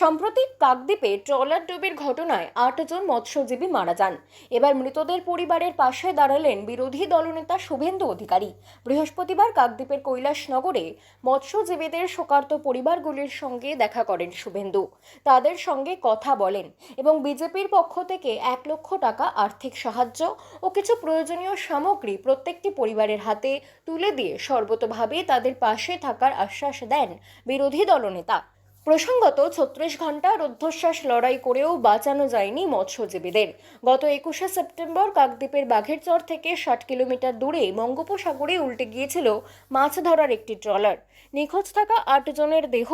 সম্প্রতি কাকদ্বীপে ট্রলার ডুবির ঘটনায় আটজন মৎস্যজীবী মারা যান। এবার মৃতদের পরিবারের পাশে দাঁড়ালেন বিরোধী দলনেতা শুভেন্দু অধিকারী। বৃহস্পতিবার কাকদ্বীপের কৈলাসনগরে মৎস্যজীবীদের শোকার্ত পরিবারগুলির সঙ্গে দেখা করেন শুভেন্দু। তাদের সঙ্গে কথা বলেন এবং বিজেপির পক্ষ থেকে এক লক্ষ টাকা আর্থিক সাহায্য ও কিছু প্রয়োজনীয় সামগ্রী প্রত্যেকটি পরিবারের হাতে তুলে দিয়ে সর্বতোভাবে তাদের পাশে থাকার আশ্বাস দেন বিরোধী দলনেতা। প্রসঙ্গত, ছত্রিশ ঘণ্টা রুদ্ধশ্বাস লড়াই করেও বাঁচানো যায়নি মৎস্যজীবীদের। গত একুশে সেপ্টেম্বর কাকদ্বীপের বাঘেরচর থেকে ষাট কিলোমিটার দূরে বঙ্গোপসাগরে উল্টে গিয়েছিল মাছ ধরার একটি ট্রলার। নিখোঁজ থাকা আটজনের দেহ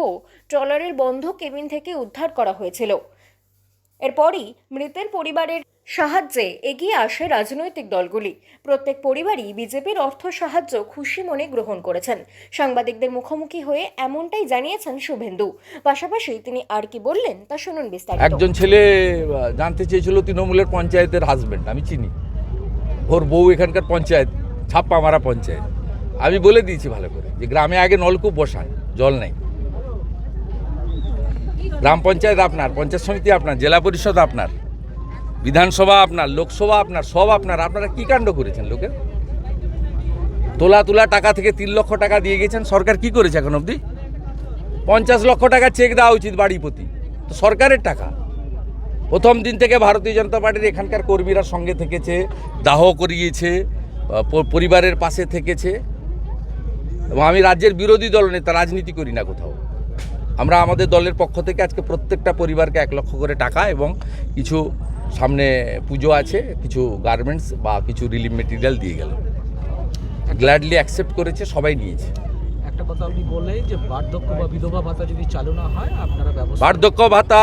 ট্রলারের বন্ধ কেবিন থেকে উদ্ধার করা হয়েছিল। এরপরই মৃতের পরিবারের সাহায্যে এগিয়ে আসে রাজনৈতিক দলগুলি। প্রত্যেক পরিবারই বিজেপির অর্থ সাহায্য খুশি মনে গ্রহণ করেছেন। সাংবাদিকদের মুখোমুখি হয়ে এমনটাই জানিয়েছেন শুভেন্দু। পাশাপাশি তিনি আর কি বললেন তা শুনুন বিস্তারিত। একজন ছেলে জানতে চেয়েছিল তৃণমূলের পঞ্চায়েতের হাজবেন্ড আমি চিনি। ওর বউ এখানকার পঞ্চায়েত, ছাপ্পা মারা পঞ্চায়েত। আমি বলে দিয়েছি ভালো করে যে গ্রামে আগে নলকূপ বসান, জল নেই। গ্রাম পঞ্চায়েত আপনার, পঞ্চায়েত সমিতি আপনার, জেলা পরিষদ আপনার। বিধানসভা আপনার, লোকসভা আপনার, সব আপনার। আপনারা কি কাণ্ড করেছেন লোকের তোলা তোলা টাকা থেকে তিন লক্ষ টাকা দিয়ে গেছেন, সরকার কি করেছে এখন অবধি? পঞ্চাশ লক্ষ টাকা চেক দেওয়া উচিত বাড়ি প্রতি। তো সরকারের টাকা। প্রথম দিন থেকে ভারতীয় জনতা পার্টির এখানকার কর্মীরা সঙ্গে থেকেছে, দাহ করিয়েছে পরিবারের পাশে থেকেছে। এবং আমি রাজ্যের বিরোধী দল নেতা, রাজনীতি করি না কোথাও। আমরা আমাদের দলের পক্ষ থেকে আজকে প্রত্যেকটা পরিবারকে এক লক্ষ করে টাকা এবং কিছু সামনে পুজো আছে কিছু গার্মেন্টস বা কিছু রিলিফ মেটেরিয়াল দিয়ে গেল। গ্ল্যাডলি অ্যাকসেপ্ট করেছে সবাই নিয়েছে। একটা কথা আপনি বললেন যে বার্ধক্য বা বিধবা ভাতা যদি চালু না হয় আপনারা ব্যবস্থা বার্ধক্য ভাতা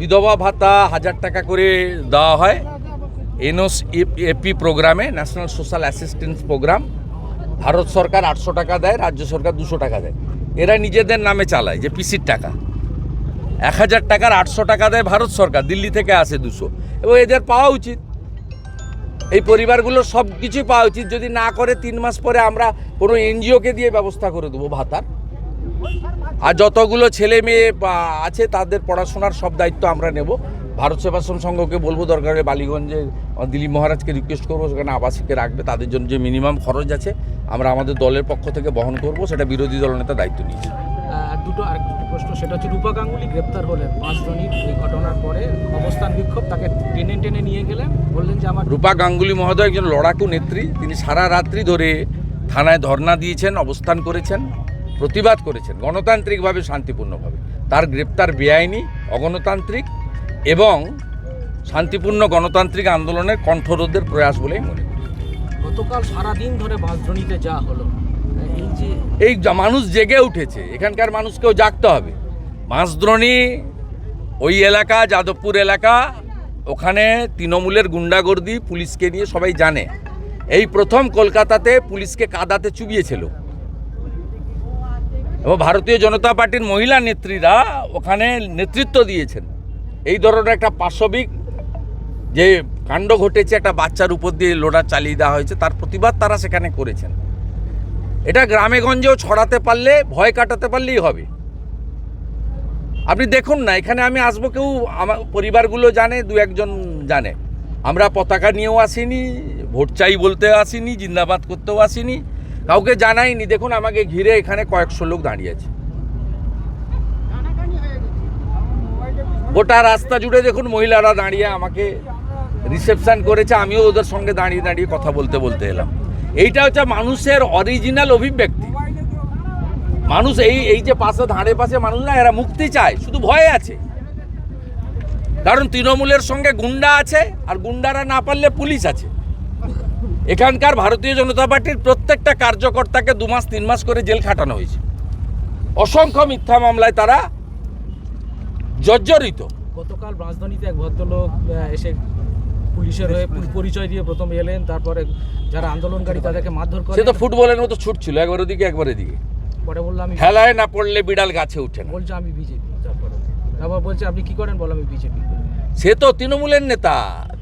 বিধবা ভাতা হাজার টাকা করে দেওয়া হয়। এনওস এপি প্রোগ্রামে national social assistance programme Bharat সরকার আটশো টাকা দেয় রাজ্য সরকার দুশো টাকা দেয়। এরা নিজেদের নামে চালায় যে পিসির টাকা। এক হাজার টাকার আটশো টাকা দেয় ভারত সরকার, দিল্লি থেকে আসে দুশো। এবং এদের পাওয়া উচিত। এই পরিবারগুলোর সব কিছুই পাওয়া উচিত। যদি না করে, তিন মাস পরে আমরা কোনো এনজিওকে দিয়ে ব্যবস্থা করে দেবো ভাতার। আর যতগুলো ছেলে মেয়ে আছে, তাদের পড়াশোনার সব দায়িত্ব আমরা নেব। ভারত সেবাশ্রম সংঘকে বলব দরকারে বালিগঞ্জে দিলীপ মহারাজকে রিকোয়েস্ট করব সেখানে আবাসিকে রাখবে তাদের জন্য যে মিনিমাম খরচ আছে আমরা আমাদের দলের পক্ষ থেকে বহন করব সেটা বিরোধী দলনেতা দায়িত্ব নিয়েছে। দুটো আর প্রশ্ন সেটা হচ্ছে রূপা গাঙ্গুলি গ্রেপ্তার হলেন। পাঁচজনই এই ঘটনার পরে অবস্থান বিক্ষোভ তাকে টেনে টেনে নিয়ে গেলেন। বললেন যে আমার রূপা গাঙ্গুলি মহোদয় একজন লড়াকু নেত্রী তিনি সারা রাত্রি ধরে থানায় ধর্ণা দিয়েছেন অবস্থান করেছেন প্রতিবাদ করেছেন গণতান্ত্রিকভাবে শান্তিপূর্ণভাবে। তার গ্রেপ্তার বেআইনি অগণতান্ত্রিক এবং শান্তিপূর্ণ গণতান্ত্রিক আন্দোলনের কণ্ঠরোধের প্রয়াস বলেই মনে করি। গতকাল সারাদিন ধরে বাঁশদ্রণীতে যা হলো এই যে এই মানুষ জেগে উঠেছে এখানকার মানুষকেও জাগতে হবে। মাছদ্রণী ওই এলাকা যাদবপুর এলাকা ওখানে তৃণমূলের গুন্ডাগর্দি পুলিশকে নিয়ে সবাই জানে। এই প্রথম কলকাতাতে পুলিশকে কাদাতে চুবিয়েছিল। এবং ভারতীয় জনতা পার্টির মহিলা নেত্রীরা ওখানে নেতৃত্ব দিয়েছেন। এই ধরনের একটা পাশবিক যে কাণ্ড ঘটেছে, একটা বাচ্চার উপর দিয়ে লোডার চালিয়ে দেওয়া হয়েছে, তার প্রতিবাদ তারা সেখানে করেছেন। এটা গ্রামে গঞ্জেও ছড়াতে পারলে, ভয় কাটাতে পারলেই হবে। আপনি দেখুন না, এখানে আমি আসব কেউ, আমার পরিবারগুলো জানে, দু একজন জানে। আমরা পতাকা নিয়েও আসিনি, ভোট চাই বলতে আসিনি, জিন্দাবাদ করতেও আসিনি। কাউকে জানাইনি। দেখুন, আমাকে ঘিরে এখানে কয়েকশো লোক দাঁড়িয়ে আছে। গোটা রাস্তা জুড়ে দেখুন মহিলারা দাঁড়িয়ে আমাকে রিসেপশন করেছে, আমিও ওদের সঙ্গে দাঁড়িয়ে দাঁড়িয়ে কথা বলতে বলতে এলাম। এইটা হচ্ছে মানুষের অরিজিনাল অভিব্যক্তি। মানুষ এই এই যে পাশে, ধারে পাশে মানুষ না, এরা মুক্তি চায়, শুধু ভয়ে আছে। কারণ তৃণমূলের সঙ্গে গুন্ডা আছে, আর গুন্ডারা না পারলে পুলিশ আছে। এখানকার ভারতীয় জনতা পার্টির প্রত্যেকটা কার্যকর্তাকে দু মাস, তিন মাস করে জেল খাটানো হয়েছে। অসংখ্য মিথ্যা মামলায় তারা জর্জরিত। গতকাল রাজধানীতে এক ভদ্রলোক এসে পুলিশের হয়ে পরিচয় দিয়ে প্রথম এলেন তারপরে যারা আন্দোলনকারী তাদেরকে মারধর করে সে তো ফুটবলের মতো ছুটছিল একবার ওদিকে একবার এদিকে। পরে বলল আমি খেলায় না পড়লে বিড়াল গাছে উঠে না। বলছে আমি বিজেপি। তারপরে তারপর বলছে আপনি কি করেন? বলো আমি বিজেপি সে তো তৃণমূলের নেতা।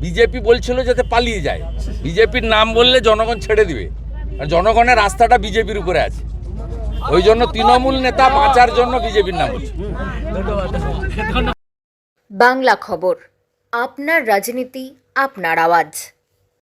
বিজেপি বলছিল যাতে পালিয়ে যায়। বিজেপির নাম বললে জনগণ ছেড়ে দিবে। আর জনগণের রাস্তাটা বিজেপির উপরে আছে। ওই জন্য তৃণমূল নেতা বাঁচার জন্য বিজেপির নাম বাংলা খবর আপনার রাজনীতি আপনার আওয়াজ।